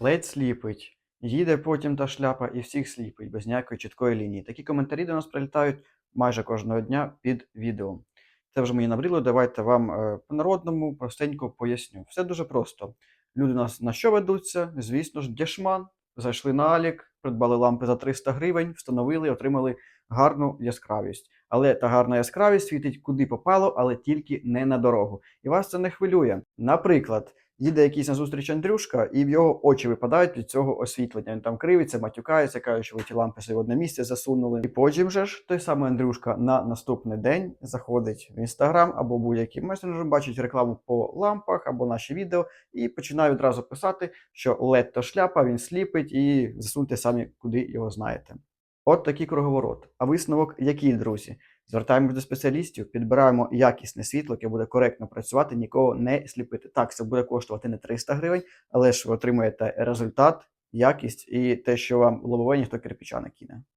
Ледь сліпить. Їде потім та шляпа і всіх сліпить, без ніякої чіткої лінії. Такі коментарі до нас прилітають майже кожного дня під відео. Це вже мені набріло, давайте вам е, по-народному простенько поясню. Все дуже просто. Люди нас на що ведуться? Звісно ж, дешман. Зайшли на Алік, придбали лампи за 300 гривень, встановили, отримали гарну яскравість. Але та гарна яскравість світить куди попало, але тільки не на дорогу. І вас це не хвилює. Наприклад, їде якийсь назустріч Андрюшка, і в його очі випадають від цього освітлення. Він там кривиться, матюкається, каже, що ви ті лампи собі в одне місце засунули. І потім же ж той самий Андрюшка на наступний день заходить в інстаграм або будь-який месенджер, бачить рекламу по лампах або наші відео, і починає відразу писати, що LED то шляпа, він сліпить, і засуньте самі куди його знаєте. От такий круговорот. А висновок який, друзі? Звертаємось до спеціалістів, підбираємо якісне світло, яке буде коректно працювати, нікого не сліпити. Так, це буде коштувати не 300 гривень, але ж ви отримаєте результат, якість і те, що вам лобове ніхто кирпича не кине.